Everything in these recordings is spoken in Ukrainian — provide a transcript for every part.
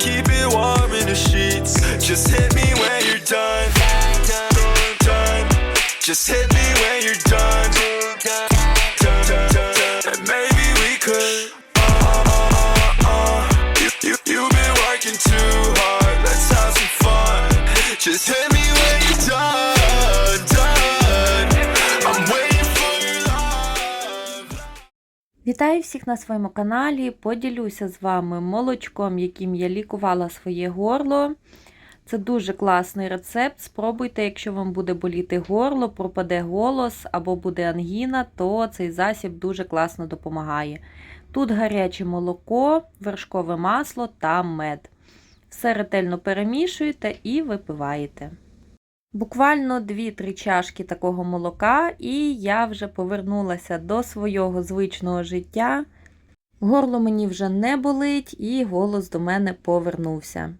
Keep it warm in the sheets. Just hit me when you're done. Done, done. Just hit me when you're. Done, Вітаю всіх на своєму каналі. Поділюся з вами молочком, яким я лікувала своє горло. Це дуже класний рецепт. Спробуйте, якщо вам буде боліти горло, пропаде голос або буде ангіна, то цей засіб дуже класно допомагає. Тут гаряче молоко, вершкове масло та мед. Все ретельно перемішуєте і випиваєте. Буквально 2-3 чашки такого молока, і я вже повернулася до свого звичного життя. Горло мені вже не болить, і голос до мене повернувся.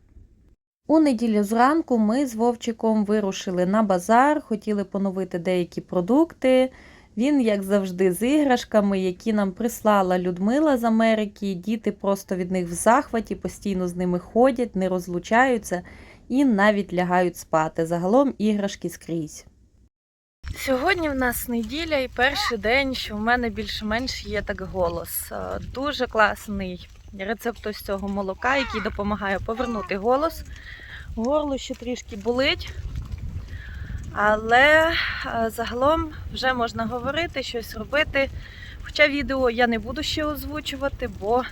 У неділю зранку ми з Вовчиком вирушили на базар, хотіли поновити деякі продукти. Він, як завжди, з іграшками, які нам прислала Людмила з Америки. Діти просто від них в захваті, постійно з ними ходять, не розлучаються і навіть лягають спати. Загалом іграшки скрізь. Сьогодні в нас неділя і перший день, що в мене більш-менш є так голос. Е, Дуже класний рецепт ось цього молока, який допомагає повернути голос. Горло ще трішки болить, але е, загалом вже можна говорити, щось робити. Хоча відео я не буду ще озвучувати, бо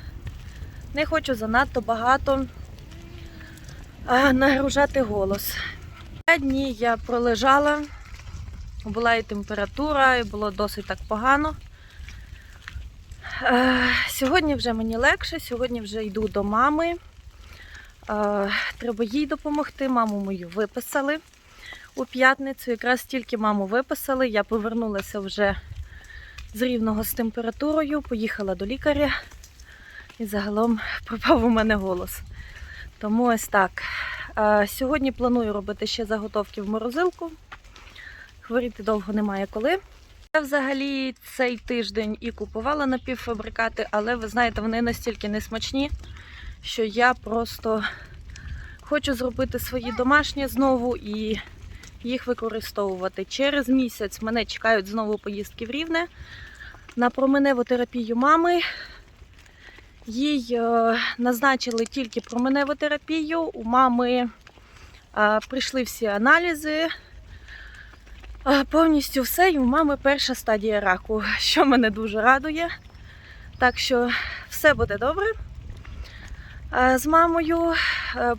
не хочу занадто багато а, нагружати голос. П'ять дні я пролежала, була і температура, і було досить так погано. Е, Сьогодні вже мені легше, сьогодні вже йду до мами. Е, Треба їй допомогти. Маму мою виписали у п'ятницю. Якраз тільки маму виписали, я повернулася вже з рівного з температурою, поїхала до лікаря і загалом пропав у мене голос. Тому ось так. Е, Сьогодні планую робити ще заготовки в морозилку. Хворіти довго немає коли. Я взагалі цей тиждень і купувала напівфабрикати, але ви знаєте, вони настільки несмачні, що я просто хочу зробити свої домашні знову і їх використовувати. Через місяць мене чекають знову поїздки в Рівне на променеву терапію мами. Їй е, назначили тільки променеву терапію. У мами е, прийшли всі аналізи. Е, Повністю все, і у мами перша стадія раку, що мене дуже радує. Так що все буде добре. З мамою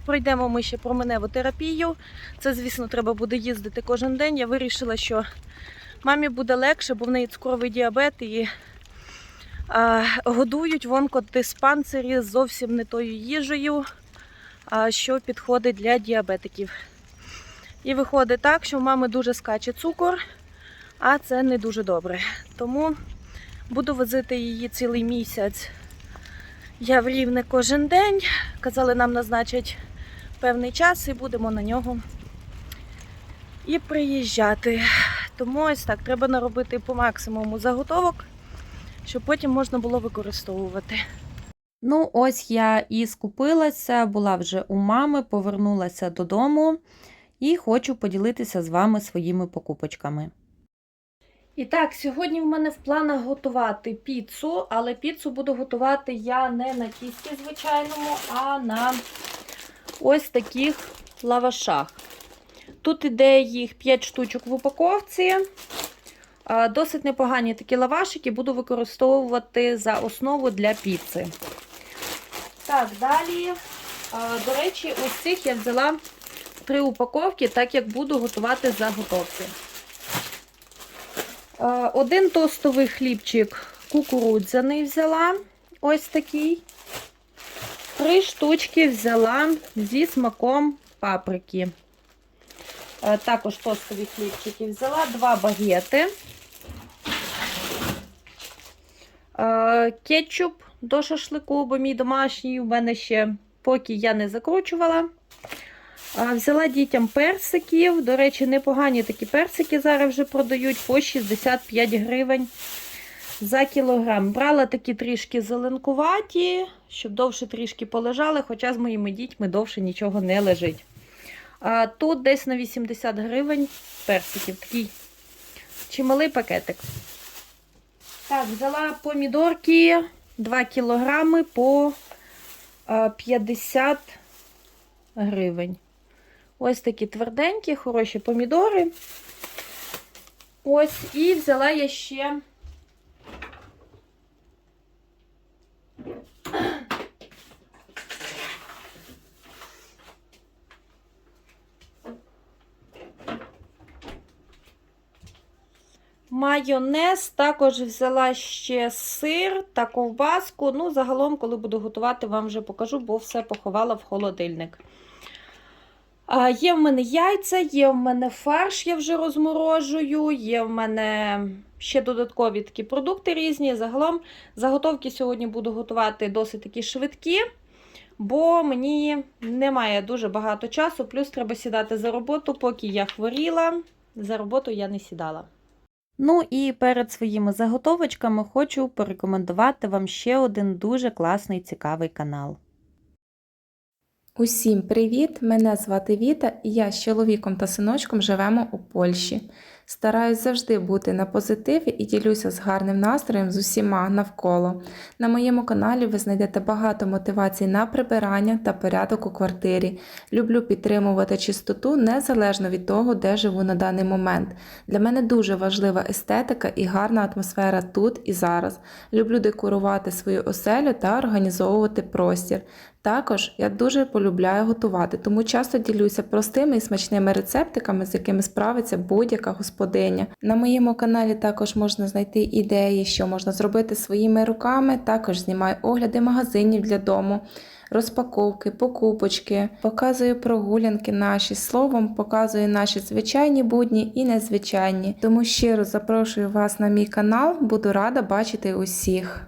пройдемо ми ще променеву терапію. Це, звісно, треба буде їздити кожен день. Я вирішила, що мамі буде легше, бо в неї цукровий діабет і годують в онкодиспансері зовсім не тою їжею, що підходить для діабетиків. І виходить так, що в мами дуже скаче цукор, а це не дуже добре. Тому буду возити її цілий місяць. Я в рівне кожен день. Казали, нам назначать певний час і будемо на нього і приїжджати. Тому ось так, треба наробити по максимуму заготовок, щоб потім можна було використовувати. Ну, ось я і скупилася, була вже у мами, повернулася додому і хочу поділитися з вами своїми покупочками. І так, сьогодні в мене в планах готувати піцу, але піцу буду готувати я не на тісті звичайному, а на ось таких лавашах. Тут іде їх 5 штучок в упаковці. Досить непогані такі лавашики буду використовувати за основу для піци. Так, далі, до речі, ось цих я взяла три упаковки, так як буду готувати заготовки. Один тостовий хлібчик кукурудзяний взяла. Ось такий. Три штучки взяла зі смаком паприки. Е, Також тостові хлібчики взяла, два багети. Е, Кетчуп до шашлику, бо мій домашній у мене ще поки я не закручувала. Взяла дітям персиків. До речі, непогані такі персики зараз вже продають по 65 гривень за кілограм. Брала такі трішки зеленкуваті, щоб довше трішки полежали, хоча з моїми дітьми довше нічого не лежить. А тут десь на 80 гривень персиків. Такий чималий пакетик. Так, взяла помідорки 2 кілограми по 50 гривень. Ось такі тверденькі, хороші помідори. Ось, і взяла я ще. Майонез, також взяла ще сир та ковбаску. Ну, загалом, коли буду готувати, вам вже покажу, бо все поховала в холодильник. А, Є в мене яйця, є в мене фарш, я вже розморожую, є в мене ще додаткові такі продукти різні. Загалом заготовки сьогодні буду готувати досить такі швидкі, бо мені немає дуже багато часу, плюс треба сідати за роботу, поки я хворіла. За роботу я не сідала. Ну і перед своїми заготовочками хочу порекомендувати вам ще один дуже класний цікавий канал. Усім привіт! Мене звати Віта, і я з чоловіком та синочком живемо у Польщі. Стараюсь завжди бути на позитиві і ділюся з гарним настроєм з усіма навколо. На моєму каналі ви знайдете багато мотивацій на прибирання та порядок у квартирі. Люблю підтримувати чистоту незалежно від того, де живу на даний момент. Для мене дуже важлива естетика і гарна атмосфера тут і зараз. Люблю декорувати свою оселю та організовувати простір. Також я дуже полюбляю готувати, тому часто ділюся простими і смачними рецептиками, з якими справиться будь-яка господиня. На моєму каналі також можна знайти ідеї, що можна зробити своїми руками. Також знімаю огляди магазинів для дому, розпаковки, покупочки, показую прогулянки наші словом, показую наші звичайні будні і незвичайні. Тому щиро запрошую вас на мій канал, буду рада бачити усіх.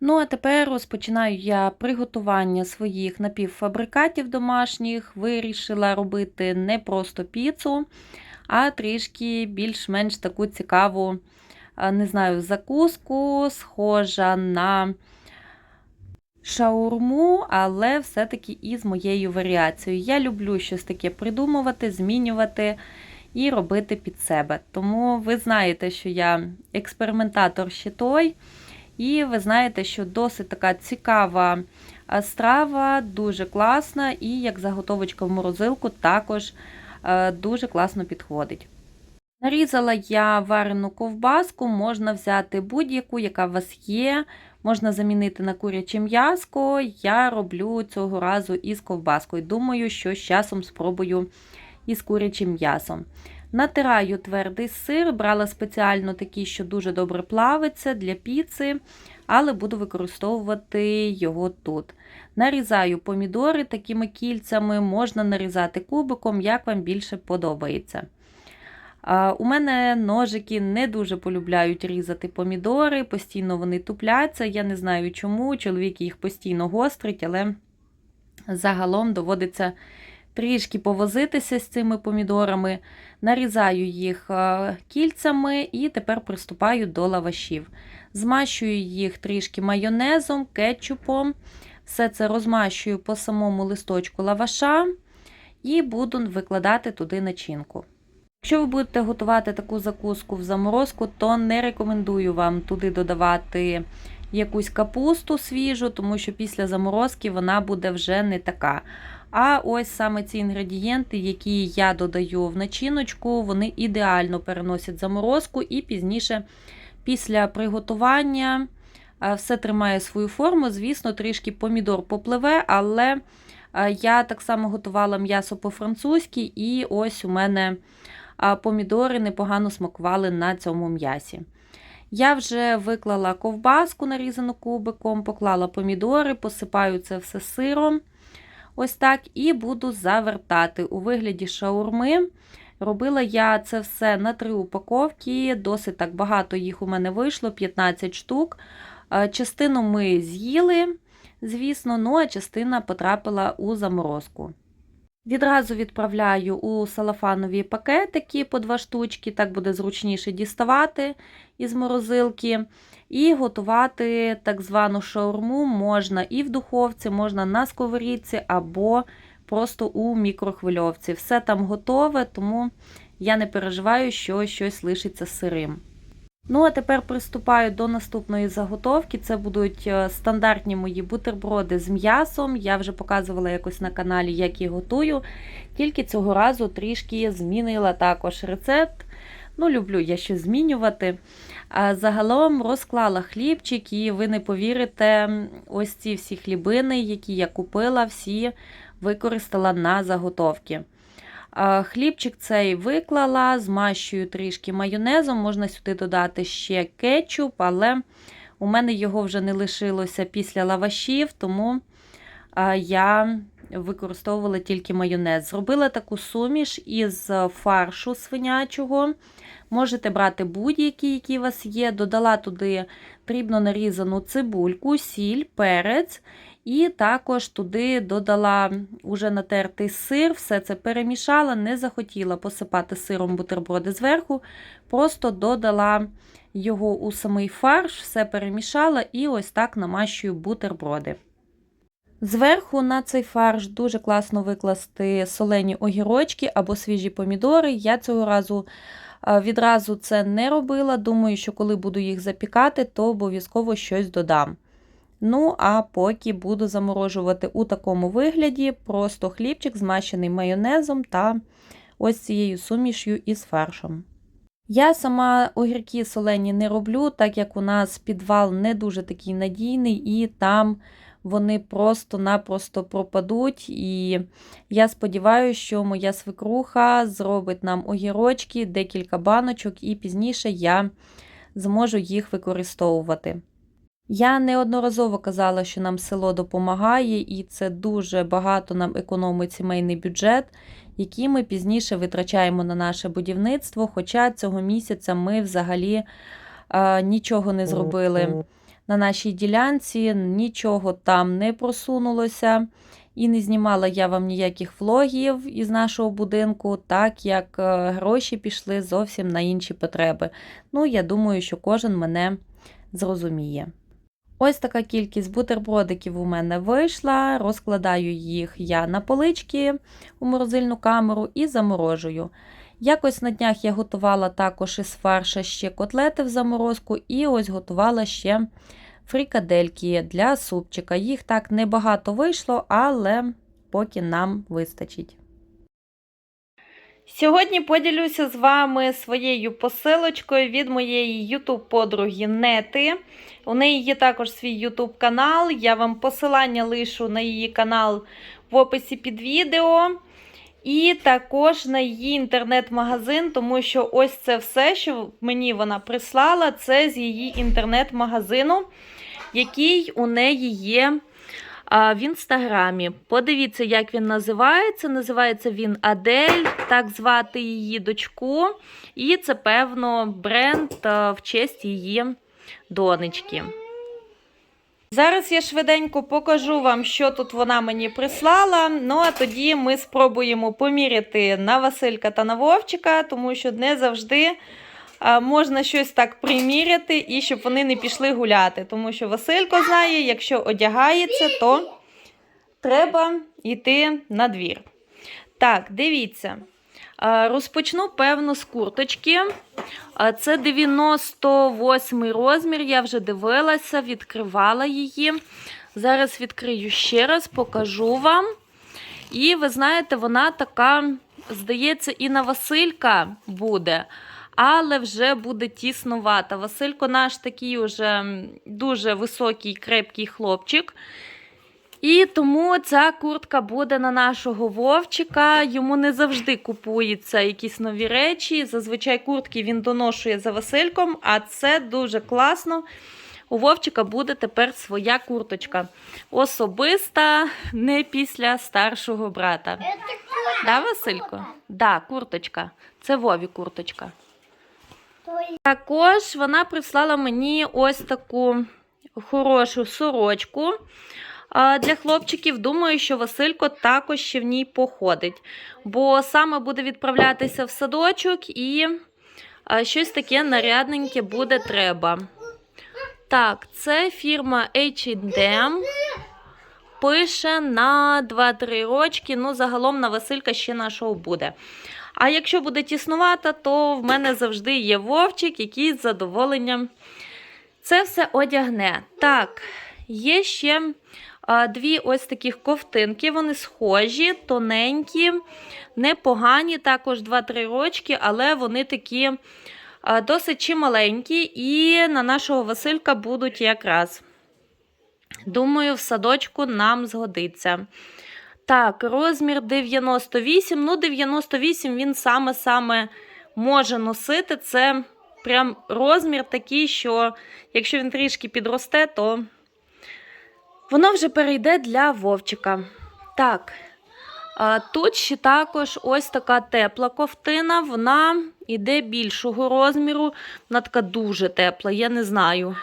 Ну, а тепер розпочинаю я приготування своїх напівфабрикатів домашніх. Вирішила робити не просто піцу, а трішки більш-менш таку цікаву, не знаю, закуску, схожа на шаурму, але все-таки із моєю варіацією. Я люблю щось таке придумувати, змінювати і робити під себе. Тому ви знаєте, що я експериментатор ще той. І ви знаєте, що досить така цікава страва, дуже класна, і як заготовочка в морозилку також е, дуже класно підходить. Нарізала я варену ковбаску, можна взяти будь-яку, яка у вас є, можна замінити на куряче м'яско. Я роблю цього разу із ковбаскою. Думаю, що з часом спробую із курячим м'ясом. Натираю твердий сир, брала спеціально такий, що дуже добре плавиться для піци, але буду використовувати його тут. Нарізаю помідори такими кільцями, можна нарізати кубиком, як вам більше подобається. У мене ножики не дуже полюбляють різати помідори, постійно вони тупляться. Я не знаю чому. Чоловік їх постійно гострить, але загалом доводиться трішки повозитися з цими помідорами. Нарізаю їх е, кільцями і тепер приступаю до лавашів. Змащую їх трішки майонезом, кетчупом. Все це розмащую по самому листочку лаваша і буду викладати туди начинку. Якщо ви будете готувати таку закуску в заморозку, то не рекомендую вам туди додавати якусь капусту свіжу, тому що після заморозки вона буде вже не така. А ось саме ці інгредієнти, які я додаю в начиночку, вони ідеально переносять заморозку, і пізніше, після приготування, все тримає свою форму. Звісно, трішки помідор попливе, але я так само готувала м'ясо по-французьки, і ось у мене помідори непогано смакували на цьому м'ясі. Я вже виклала ковбаску, нарізану кубиком, поклала помідори, посипаю це все сиром. Ось так, і буду завертати у вигляді шаурми. Робила я це все на три упаковки, досить так багато їх у мене вийшло, 15 штук. Е, Частину ми з'їли, звісно, ну а частина потрапила у заморозку. Відразу відправляю у салафанові пакетики по два штучки, так буде зручніше діставати із морозилки. І готувати так звану шаурму можна і в духовці, можна на сковорідці або просто у мікрохвильовці. Все там готове, тому я не переживаю, що щось лишиться сирим. Ну, а тепер приступаю до наступної заготовки. Це будуть е, стандартні мої бутерброди з м'ясом. Я вже показувала якось на каналі, як їх готую. Тільки цього разу трішки змінила також рецепт. Ну, люблю я щось змінювати. А загалом розклала хлібчик, і ви не повірите, ось ці всі хлібини, які я купила, всі використала на заготовки. Хлібчик цей виклала, змащую трішки майонезом, можна сюди додати ще кетчуп, але у мене його вже не лишилося після лавашів, тому я використовувала тільки майонез. Зробила таку суміш із фаршу свинячого. Можете брати будь-який, який у вас є. Додала туди дрібно нарізану цибульку, сіль, перець. І також туди додала уже натертий сир, все це перемішала, не захотіла посипати сиром бутерброди зверху, просто додала його у самий фарш, все перемішала і ось так намащую бутерброди. Зверху на цей фарш дуже класно викласти солені огірочки або свіжі помідори. Я цього разу е, відразу це не робила. Думаю, що коли буду їх запікати, то обов'язково щось додам. Ну, а поки буду заморожувати у такому вигляді, просто хлібчик змащений майонезом та ось цією сумішю із фаршем. Я сама огірки солені не роблю, так як у нас підвал не дуже такий надійний, і там вони просто-напросто пропадуть. І я сподіваюся, що моя свекруха зробить нам огірочки, декілька баночок, і пізніше я зможу їх використовувати. Я неодноразово казала, що нам село допомагає, і це дуже багато нам економить сімейний бюджет, який ми пізніше витрачаємо на наше будівництво. Хоча цього місяця ми взагалі е, нічого не зробили на нашій ділянці, нічого там не просунулося. І не знімала я вам ніяких влогів із нашого будинку, так як е, гроші пішли зовсім на інші потреби. Ну, я думаю, що кожен мене зрозуміє. Ось така кількість бутербродиків у мене вийшла. Розкладаю їх я на полички у морозильну камеру і заморожую. Якось на днях я готувала також із фарша ще котлети в заморозку, і ось готувала ще фрікадельки для супчика. Їх так небагато вийшло, але поки нам вистачить. Сьогодні поділюся з вами своєю посилочкою від моєї YouTube-подруги Нети. У неї є також свій YouTube канал. Я вам посилання лишу на її канал в описі під відео. І також на її інтернет-магазин, тому що ось це все, що мені вона прислала, це з її інтернет-магазину, який у неї є в інстаграмі. Подивіться, як він називається. Називається він Адель, так звати її дочку. І це, певно, бренд а, в честь її донечки. Зараз я швиденько покажу вам, що тут вона мені прислала. Ну а тоді ми спробуємо поміряти на Василька та на Вовчика, тому що не завжди можна щось так приміряти і щоб вони не пішли гуляти. Тому що Василько знає, якщо одягається, то треба йти на двір. Так, дивіться. Розпочну, певно, з курточки. Це 98 розмір, я вже дивилася, відкривала її. Зараз відкрию ще раз, покажу вам. І ви знаєте, вона така, здається, і на Василька буде, але вже буде тіснувата. Василько наш такий уже дуже високий, крепкий хлопчик. І тому ця куртка буде на нашого вовчика. Йому не завжди купуються якісь нові речі. Зазвичай куртки він доношує за Васильком, а це дуже класно. у Вовчика буде тепер своя курточка. Особиста, не після старшого брата. Да, Василько? Да, курточка. Це Вові курточка. Також вона прислала мені ось таку хорошу сорочку для хлопчиків. Думаю, що Василько також ще в ній походить, бо саме буде відправлятися в садочок і щось таке нарядненьке буде треба. Так, це фірма H&M. Пише на 2-3 рочки. Ну, загалом на Василька ще нашого буде. А якщо буде тіснувато, то в мене завжди є вовчик, який з задоволенням це все одягне. Так, є ще дві ось таких ковтинки. Вони схожі, тоненькі, непогані, також 2-3 рочки, але вони такі досить чималенькі, і на нашого Василька будуть якраз. Думаю, в садочку нам згодиться. Так, розмір 98. Ну, 98 він саме-саме може носити. Це прям розмір такий, що якщо він трішки підросте, то воно вже перейде для вовчика. Так, тут ще також ось така тепла ковтина. Вона йде більшого розміру. Вона така дуже тепла, я не знаю.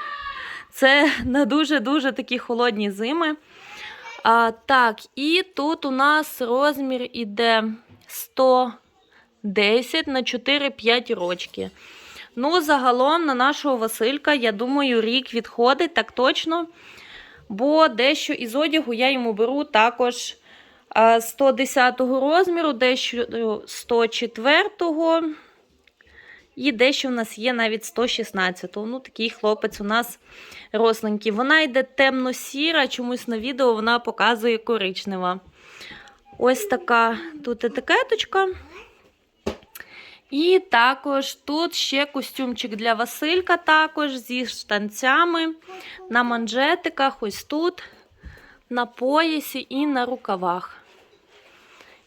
Це на дуже-дуже такі холодні зими. А, так, і тут у нас розмір іде 110 на 4-5 рочки. Ну, загалом на нашого Василька, я думаю, рік відходить так точно. Бо дещо із одягу я йому беру також а, 110 розміру, дещо 104 і дещо в нас є навіть 116 Ну, такий хлопець у нас росленький. Вона йде темно-сіра, чомусь на відео вона показує коричнева. Ось така тут етикеточка. І також тут ще костюмчик для Василька, також зі штанцями на манжетиках, ось тут, на поясі і на рукавах.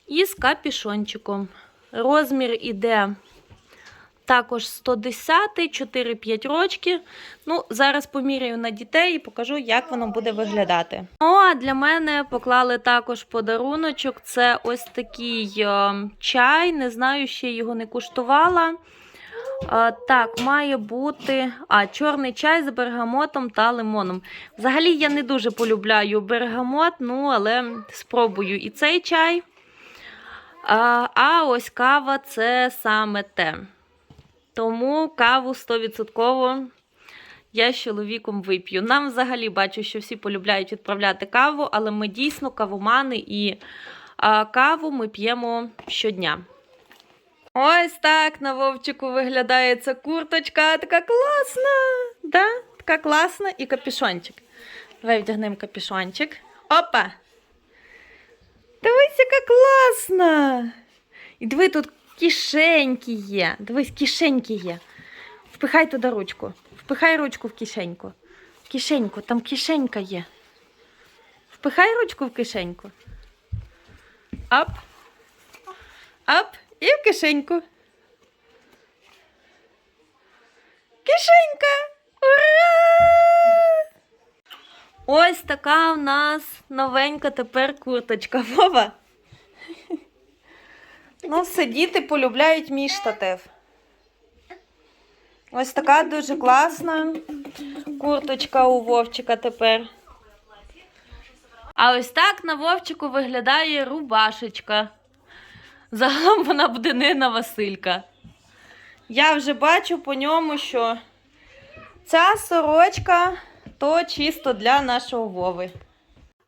І з капішончиком. Розмір іде також 110, 4-5 рочки. Ну, зараз поміряю на дітей і покажу, як воно буде виглядати. Ну, а для мене поклали також подаруночок. Це ось такий е, чай. Не знаю, ще його не куштувала. Е, так, має бути а, чорний чай з бергамотом та лимоном. Взагалі я не дуже полюбляю бергамот, ну, але спробую і цей чай. А, а ось кава це саме те. Тому каву 100% я з чоловіком вип'ю. Нам взагалі бачу, що всі полюбляють відправляти каву, але ми дійсно кавомани і а, каву ми п'ємо щодня. Ось так на вовчику виглядає ця курточка. Така класна. Да? Така класна і капюшончик. Давай вдягнемо капюшончик. Опа! Дивись, яка класна! І диви, тут кишеньки є. Дивись, кишеньки є. Впихай туди ручку. Впихай ручку в кишеньку. Кишеньку, там кишенька є. Впихай ручку в кишеньку. Ап. Ап. І в кишеньку. Кишенька! Ура! Ось така у нас новенька тепер курточка. Вова. Ну, все діти полюбляють мій штатив. Ось така дуже класна курточка у Вовчика тепер. А ось так на Вовчику виглядає рубашечка. Загалом вона буде не на Василька. Я вже бачу по ньому, що ця сорочка то чисто для нашого Вови.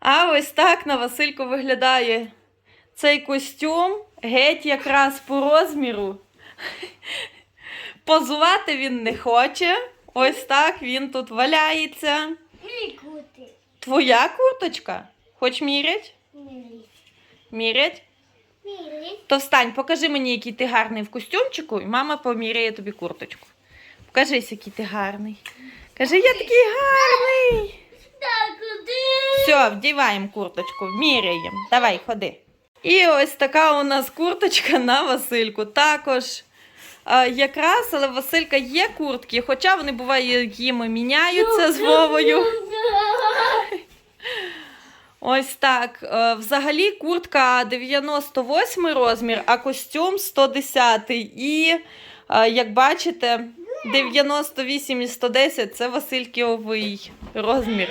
А ось так на Васильку виглядає цей костюм геть якраз по розміру. Позувати він не хоче. Ось так він тут валяється. Твоя курточка? Хоч мірять? Мілі. Мірять? То встань, покажи мені, який ти гарний в костюмчику, і мама поміряє тобі курточку. Покажись, який ти гарний. Кажи, я такий гарний. Все, вдіваємо курточку, міряємо. Давай, ходи. І ось така у нас курточка на Васильку. Також якраз, але Василька є куртки, хоча вони буває їм міняються з Вовою. Ось так. Е, Взагалі куртка 98 розмір, а костюм 110. І, е, як бачите, 98 і 110 це Васильківий розмір.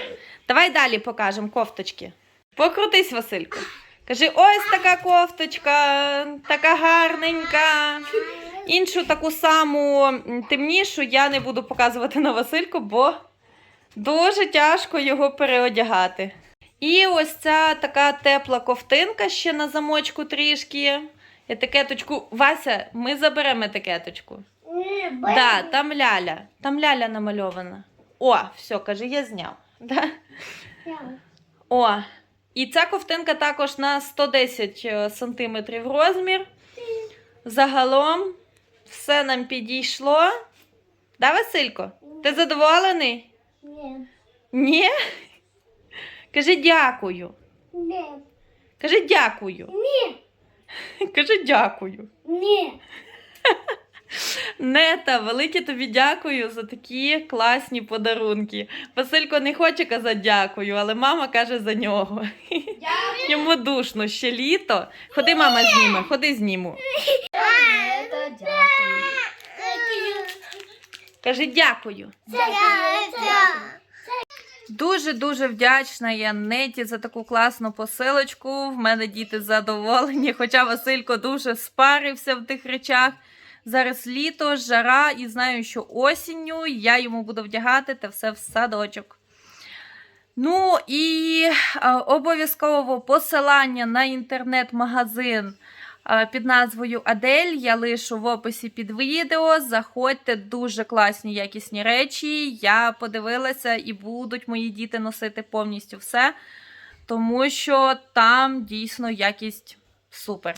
Давай далі покажемо кофточки. Покрутись, Василько. Кажи, ось така кофточка, така гарненька. Іншу таку саму темнішу я не буду показувати на Васильку, бо дуже тяжко його переодягати. І ось ця така тепла ковтинка ще на замочку трішки. Етикеточку. Вася, ми заберемо етикеточку. Да, там ляля. Там ляля намальована. О, все, каже, я зняв. Да? О, і ця ковтинка також на 110 е, сантиметрів розмір. Загалом все нам підійшло. Да, Василько? Ти задоволений? Ні. Ні? Кажи дякую. Ні. Кажи дякую. Ні. Кажи дякую. Ні. Нета, велике тобі дякую за такі класні подарунки. Василько не хоче казати дякую, але мама каже за нього. Йому душно ще літо. Ходи, мама зніме, ходи зніму. Кажи дякую. Дуже-дуже вдячна я Неті за таку класну посилочку. В мене діти задоволені, хоча Василько дуже спарився в тих речах. Зараз літо, жара, і знаю, що осінню я йому буду вдягати те все в садочок. Ну і е, обов'язково посилання на інтернет-магазин е, під назвою Адель я лишу в описі під відео. Заходьте, дуже класні якісні речі. Я подивилася і будуть мої діти носити повністю все, тому що там дійсно якість супер.